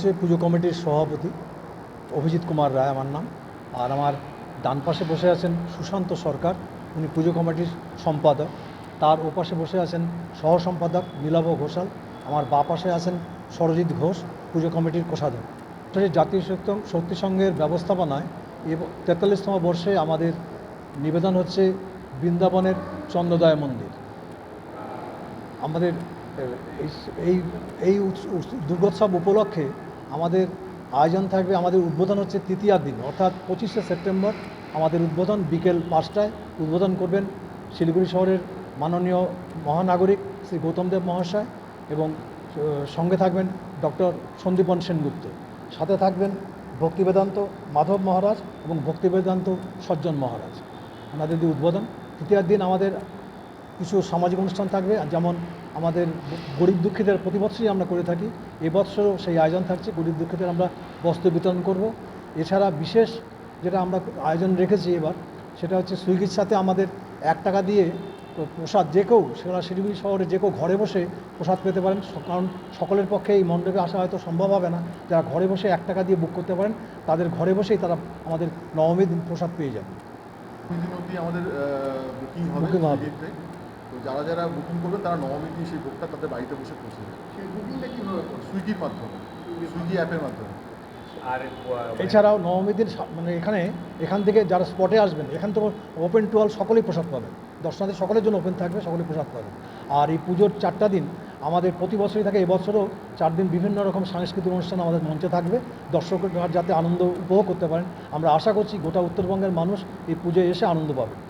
হচ্ছে পুজো কমিটির সভাপতি অভিজিৎ কুমার রায় আমার নাম। আর আমার ডান পাশে বসে আছেন সুশান্ত সরকার, উনি পুজো কমিটির সম্পাদক। তার ওপাশে বসে আছেন সহ সম্পাদক নীলাভ ঘোষাল। আমার বা পাশে আছেন সরজিৎ ঘোষ, পুজো কমিটির কোষাধ্যক্ষ। এটা জাতীয় শক্তি সংঘের ব্যবস্থাপনায় তেতাল্লিশতম বর্ষে আমাদের নিবেদন হচ্ছে বৃন্দাবনের চন্দ্রদয় মন্দির। আমাদের এই এই দুর্গোৎসব উপলক্ষে আমাদের আয়োজন থাকবে, আমাদের উদ্বোধন হচ্ছে তৃতীয়ার দিন, অর্থাৎ পঁচিশে সেপ্টেম্বর আমাদের উদ্বোধন বিকেল পাঁচটায় উদ্বোধন করবেন শিলিগুড়ি শহরের মাননীয় মহানাগরিক শ্রী গৌতম দেব মহাশয় এবং সঙ্গে থাকবেন ডক্টর সন্দীপন সেনগুপ্ত। সাথে থাকবেন ভক্তিবেদান্ত মাধব মহারাজ এবং ভক্তিবেদান্ত সজ্জন মহারাজ। ওনাদের দিয়ে উদ্বোধন। তৃতীয়ার দিন আমাদের কিছু সামাজিক অনুষ্ঠান থাকবে, যেমন আমাদের গরিব দুঃখীদের প্রতি বছরই আমরা করে থাকি। এবছরও সেই আয়োজন থাকছে গরিব দুঃখীদের আমরা বস্ত্র বিতরণ করব। এছাড়া বিশেষ যেটা আমরা আয়োজন রেখেছি এবার সেটা হচ্ছে সুইগির সাথে আমাদের এক টাকা দিয়ে প্রসাদ যে কেউ সেগুলো শিলিগুড়ি শহরে যে কেউ ঘরে বসে প্রসাদ পেতে পারেন। কারণ সকলের পক্ষে এই মণ্ডপে আসা হয়তো সম্ভব হবে না। যারা ঘরে বসে এক টাকা দিয়ে বুক করতে পারেন তাদের ঘরে বসেই তারা আমাদের নবমী দিন প্রসাদ পেয়ে যাবে। আমাদের বুকিং হবে। তো যারা যারা বুকিং করবেন তারা নবমীর দিন সেই ভোগটা তাদের বাড়িতে বসে পৌঁছে দেবে। সেই বুকিংটা কীভাবে সুইগির মাধ্যমে। সুইগি অ্যাপের মাধ্যমে। আর এছাড়াও নবমী দিন সা- মানে এখানে এখান থেকে যারা স্পটে আসবেন এখান থেকে ওপেন টু অল সকলেই প্রসাদ পাবেন দর্শনার্থী সকলের জন্য ওপেন থাকবে সকলেই প্রসাদ পাবেন আর এই পুজোর চারটা দিন আমাদের প্রতি বছরই থাকে এবছরও চার দিন বিভিন্ন রকম সাংস্কৃতিক অনুষ্ঠান আমাদের মঞ্চে থাকবে। দর্শকরা যাতে আনন্দ উপভোগ করতে পারেন। আমরা আশা করছি গোটা উত্তরবঙ্গের মানুষ এই পুজোয় এসে আনন্দ পাবে।